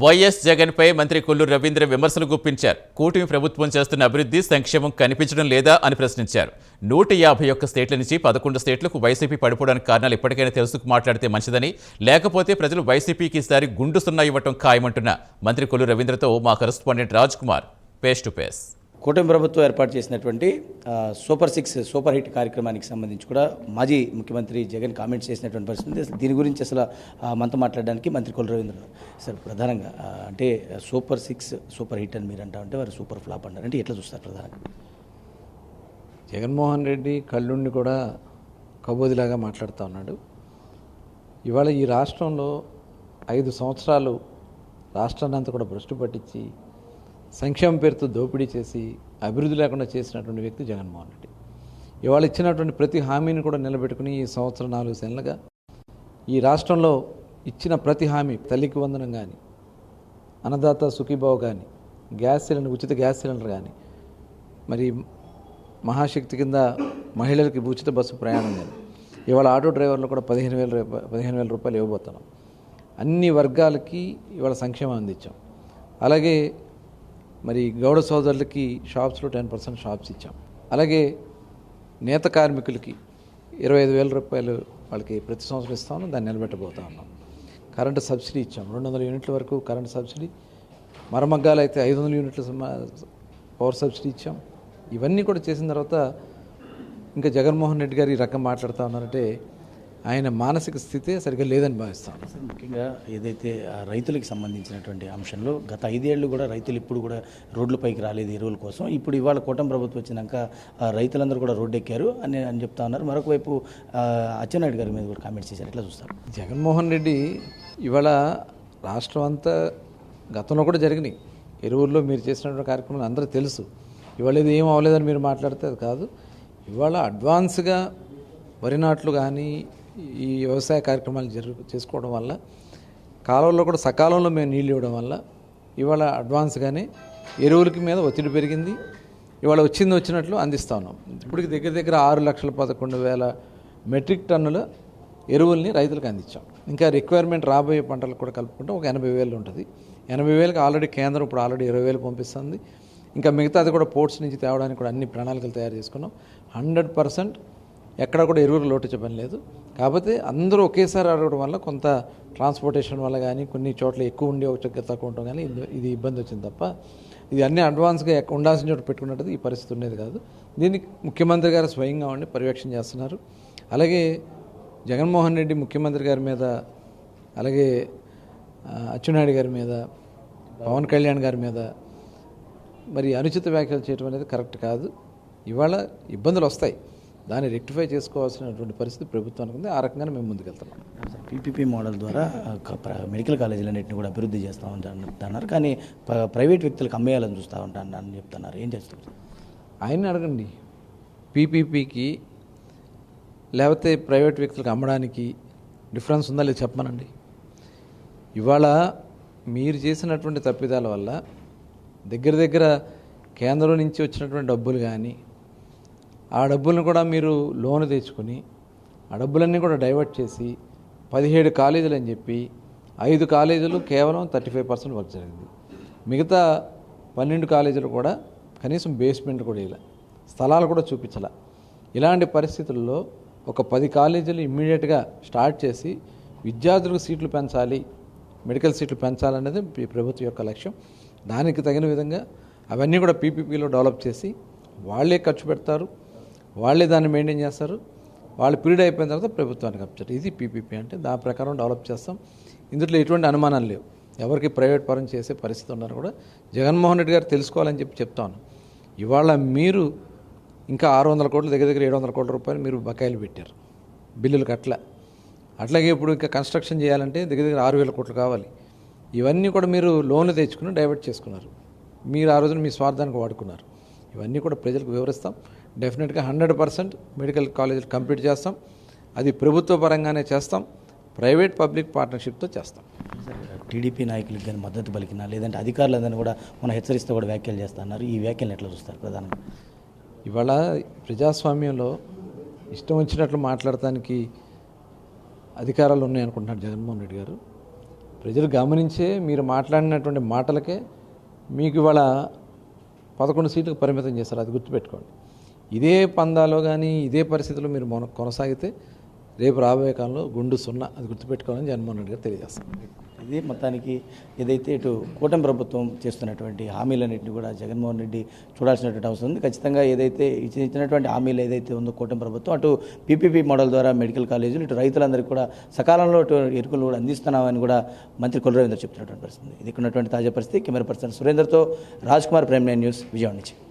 YS జగన్పై మంత్రి కొల్లు రవీంద్ర విమర్శలు గుప్పించారు. కూటమి ప్రభుత్వం చేస్తున్న అభివృద్ధి సంక్షేమం కనిపించడం లేదా అని ప్రశ్నించారు. నూట యాభై ఒక్క స్టేట్ల నుంచి పదకొండు స్టేట్లకు వైసీపీ పడిపోవడానికి కారణాలు ఇప్పటికైనా తెలుసుకు మాట్లాడితే మంచిదని లేకపోతే ప్రజలు వైసీపీకి ఈసారి గుండు సున్నా ఇవ్వటం ఖాయమంటున్న మంత్రి కొల్లు రవీంద్రతో మా correspondent Raj Kumar face to face కూటమి ప్రభుత్వం ఏర్పాటు చేసినటువంటి సూపర్ సిక్స్ సూపర్ హిట్ కార్యక్రమానికి సంబంధించి కూడా మాజీ ముఖ్యమంత్రి జగన్ కామెంట్స్ చేసినటువంటి పరిస్థితి దీని గురించి అసలు మనతో మాట్లాడడానికి మంత్రి కుల రవీంద్ర సార్ ప్రధానంగా అంటే సూపర్ సిక్స్ సూపర్ హిట్ అని మీరు అంటా ఉంటే వారు సూపర్ ఫ్లాప్ అంటారు అంటే ఎట్లా చూస్తారు ప్రధానంగా? జగన్మోహన్ రెడ్డి కళ్ళుండి కూడా కబోదిలాగా మాట్లాడుతూ ఉన్నాడు. ఇవాళ ఈ రాష్ట్రంలో ఐదు సంవత్సరాలు రాష్ట్రాన్ని అంతా కూడా భ్రష్టు పట్టించి సంక్షేమ పేరుతో దోపిడీ చేసి అభివృద్ధి లేకుండా చేసినటువంటి వ్యక్తి జగన్మోహన్ రెడ్డి. ఇవాళ ఇచ్చినటువంటి ప్రతి హామీని కూడా నిలబెట్టుకుని ఈ సంవత్సరం నాలుగు సెలలుగా ఈ రాష్ట్రంలో ఇచ్చిన ప్రతి హామీ తల్లికి వందనం కానీ అన్నదాత సుఖీబావు కానీ గ్యాస్ సిలిండర్ ఉచిత గ్యాస్ సిలిండర్ కానీ మరి మహాశక్తి కింద మహిళలకి ఉచిత బస్సు ప్రయాణం కానీ ఇవాళ ఆటో డ్రైవర్లు కూడా పదిహేను వేల రూపాయలు పదిహేను వేల రూపాయలు ఇవ్వబోతున్నాం. అన్ని వర్గాలకి ఇవాళ సంక్షేమం అందించాం. అలాగే మరి గౌడ సోదరులకి షాప్స్లో టెన్ పర్సెంట్ షాప్స్ ఇచ్చాం. అలాగే నేత కార్మికులకి ఇరవై ఐదు వేల రూపాయలు వాళ్ళకి ప్రతి సంవత్సరం ఇస్తాను దాన్ని నిలబెట్టబోతా ఉన్నాం. కరెంటు సబ్సిడీ ఇచ్చాం. రెండు వందల యూనిట్ల వరకు కరెంటు సబ్సిడీ. మరమగ్గాలు అయితే ఐదు వందల యూనిట్ల పవర్ సబ్సిడీ ఇచ్చాం. ఇవన్నీ కూడా చేసిన తర్వాత ఇంకా జగన్మోహన్ రెడ్డి గారు ఈ రకం మాట్లాడుతూ ఉన్నారంటే ఆయన మానసిక స్థితే సరిగ్గా లేదని భావిస్తాను ముఖ్యంగా ఏదైతే రైతులకు సంబంధించినటువంటి అంశంలో గత ఐదేళ్ళు కూడా రైతులు ఇప్పుడు కూడా రోడ్లపైకి రాలేదు ఎరువుల కోసం. ఇప్పుడు ఇవాళ కూటమి ప్రభుత్వం వచ్చినాక ఆ రైతులందరూ కూడా రోడ్డు ఎక్కారు అని అని చెప్తా ఉన్నారు. మరొక వైపు ఆ, అచ్చెన్నాయుడు గారి మీద కూడా కామెంట్స్ చేశారు. ఎట్లా చూస్తారు? జగన్మోహన్ రెడ్డి ఇవాళ రాష్ట్రం అంతా గతంలో కూడా జరిగినాయి. ఎరువుల్లో మీరు చేసినటువంటి కార్యక్రమాలు అందరూ తెలుసు. ఇవాళ ఇది ఏం అవ్వలేదని మీరు మాట్లాడితే అది కాదు. ఇవాళ అడ్వాన్స్గా వరి నాట్లు కానీ ఈ వ్యవసాయ కార్యక్రమాలు జరుగు చేసుకోవడం వల్ల కాలువల్లో కూడా సకాలంలో మేము నీళ్ళు ఇవ్వడం వల్ల ఇవాళ అడ్వాన్స్గానే ఎరువులకి మీద ఒత్తిడి పెరిగింది. ఇవాళ వచ్చింది వచ్చినట్లు అందిస్తా ఉన్నాం. ఇప్పటికి దగ్గర దగ్గర ఆరు లక్షల పదకొండు వేల మెట్రిక్ టన్నుల ఎరువుల్ని రైతులకు అందించాం. ఇంకా రిక్వైర్మెంట్ రాబోయే పంటలకు కూడా కలుపుకుంటే ఒక ఎనభై వేలు ఉంటుంది. ఎనభై వేలకు ఆల్రెడీ కేంద్రం ఇప్పుడు ఆల్రెడీ ఇరవై వేలు పంపిస్తుంది. ఇంకా మిగతాది కూడా పోర్ట్స్ నుంచి తేవడానికి కూడా అన్ని ప్రణాళికలు తయారు చేసుకున్నాం. హండ్రెడ్ పర్సెంట్ ఎక్కడ కూడా ఎరువులు లోటు పని లేదు. కాకపోతే అందరూ ఒకేసారి అడగడం వల్ల కొంత ట్రాన్స్పోర్టేషన్ వల్ల కానీ కొన్ని చోట్ల ఎక్కువ ఉండి ఒక చోట తక్కువ ఉండడం కానీ ఇది- ఇది ఇబ్బంది వచ్చింది తప్ప ఇది అన్ని అడ్వాన్స్గా ఎక్క- ఉండాల్సిన చోట పెట్టుకున్నట్టు ఈ పరిస్థితి ఉండేది కాదు. దీనికి ముఖ్యమంత్రి గారు స్వయంగా ఉండి పర్యవేక్షణ చేస్తున్నారు. అలాగే జగన్మోహన్ రెడ్డి ముఖ్యమంత్రి గారి మీద అలాగే అచ్చెన్నాయుడు గారి మీద పవన్ కళ్యాణ్ గారి మీద మరి అనుచిత వ్యాఖ్యలు చేయడం అనేది కరెక్ట్ కాదు. ఇవాళ ఇబ్బందులు వస్తాయి. దాన్ని రెక్టిఫై చేసుకోవాల్సినటువంటి పరిస్థితి ప్రభుత్వానికి ఉంది. ఆ రకంగానే మేము ముందుకెళ్తున్నాం. పీపీపీ మోడల్ ద్వారా మెడికల్ కాలేజీలన్నింటినీ కూడా అభివృద్ధి చేస్తూ ఉంటారు కానీ ప్రైవేట్ వ్యక్తులకు అమ్మేయాలని చూస్తూ ఉంటాను అని చెప్తున్నారు. ఏం చేస్తారు? ఆయన్ని అడగండి. పీపీపీకి లేకపోతే ప్రైవేట్ వ్యక్తులకు అమ్మడానికి డిఫరెన్స్ ఉందా లేదు చెప్పమనండి. ఇవాళ మీరు చేసినటువంటి తప్పిదాల వల్ల దగ్గర దగ్గర కేంద్రం నుంచి వచ్చినటువంటి డబ్బులు కానీ ఆ డబ్బులను కూడా మీరు లోన్ తెచ్చుకొని ఆ డబ్బులన్నీ కూడా డైవర్ట్ చేసి పదిహేడు కాలేజీలు అని చెప్పి ఐదు కాలేజీలు కేవలం థర్టీ ఫైవ్ పర్సెంట్ వర్క్ జరిగింది. మిగతా పన్నెండు కాలేజీలు కూడా కనీసం బేస్మెంట్ కూడా ఇలా స్థలాలు కూడా చూపించాల. ఇలాంటి పరిస్థితుల్లో ఒక పది కాలేజీలు ఇమ్మీడియట్గా స్టార్ట్ చేసి విద్యార్థులకు సీట్లు పెంచాలి మెడికల్ సీట్లు పెంచాలనేది ఈ ప్రభుత్వం యొక్క లక్ష్యం. దానికి తగిన విధంగా అవన్నీ కూడా పీపీపీలో డెవలప్ చేసి వాళ్ళే ఖర్చు పెడతారు. వాళ్ళే దాన్ని మెయింటైన్ చేస్తారు. వాళ్ళు పీరియడ్ అయిపోయిన తర్వాత ప్రభుత్వానికి అప్చారు ఇది పీపీపీ అంటే దాని ప్రకారం డెవలప్ చేస్తాం. ఇందులో ఎటువంటి అనుమానాలు లేవు. ఎవరికి ప్రైవేట్ పరం చేసే పరిస్థితి ఉన్నారు కూడా జగన్మోహన్ రెడ్డి గారు తెలుసుకోవాలని చెప్పి చెప్తాను ఇవాళ మీరు ఇంకా ఆరు వందల కోట్లు దగ్గర దగ్గర ఏడు వందల కోట్ల రూపాయలు మీరు బకాయిలు పెట్టారు. బిల్లులకు అట్లా అట్లాగే ఇప్పుడు ఇంకా కన్స్ట్రక్షన్ చేయాలంటే దగ్గర దగ్గర ఆరు వేల కోట్లు కావాలి. ఇవన్నీ కూడా మీరు లోన్లు తెచ్చుకుని డైవర్ట్ చేసుకున్నారు. మీరు ఆ రోజున మీ స్వార్థానికి వాడుకున్నారు. ఇవన్నీ కూడా ప్రజలకు వివరిస్తాం. డెఫినెట్గా హండ్రెడ్ పర్సెంట్ మెడికల్ కాలేజీలు కంప్లీట్ చేస్తాం. అది ప్రభుత్వ పరంగానే చేస్తాం. ప్రైవేట్ పబ్లిక్ పార్ట్నర్షిప్తో చేస్తాం. టీడీపీ నాయకులకు కానీ మద్దతు పలికినా లేదంటే అధికారులందరినీ కూడా మనం హెచ్చరిస్తూ కూడా వ్యాఖ్యలు చేస్తున్నారు ఈ వ్యాఖ్యలను ఎట్లా చూస్తారు ప్రధానంగా? ఇవాళ ప్రజాస్వామ్యంలో ఇష్టం వచ్చినట్లు మాట్లాడటానికి అధికారాలు ఉన్నాయనుకుంటున్నాడు జగన్మోహన్ రెడ్డి గారు. ప్రజలు గమనించే మీరు మాట్లాడినటువంటి మాటలకే మీకు ఇవాళ పదకొండు సీట్లకు పరిమితం చేస్తారు అది గుర్తుపెట్టుకోండి. ఇదే పందాలో కానీ ఇదే పరిస్థితిలో మీరు మొన కొనసాగితే రేపు రాబోయే కాలంలో గుండు సున్నా అది గుర్తుపెట్టుకోవాలని జగన్మోహన్ రెడ్డి గారు తెలియజేస్తాను ఇది మొత్తానికి ఏదైతే ఇటు కూటమి ప్రభుత్వం చేస్తున్నటువంటి హామీలన్నింటినీ కూడా జగన్మోహన్ రెడ్డి చూడాల్సినటువంటి అవసరం ఉంది. ఖచ్చితంగా ఏదైతే ఇచ్చి- ఇచ్చినటువంటి హామీలు ఏదైతే ఉందో కూటమి ప్రభుత్వం అటు పీపీపీ మోడల్ ద్వారా మెడికల్ కాలేజీలు ఇటు రైతులందరికీ కూడా సకాలంలో ఇటు ఎరుకులు కూడా అందిస్తున్నామని కూడా మంత్రి కులరవీంద్ర చెప్తున్నటువంటి పరిస్థితి ఇది ఉన్నటువంటి తాజా పరిస్థితి. కెమెరా పర్సన్ సురేందర్తో రాజ్ కుమార్ ప్రైమ్ న్యూస్ విజయవాడ నుంచి.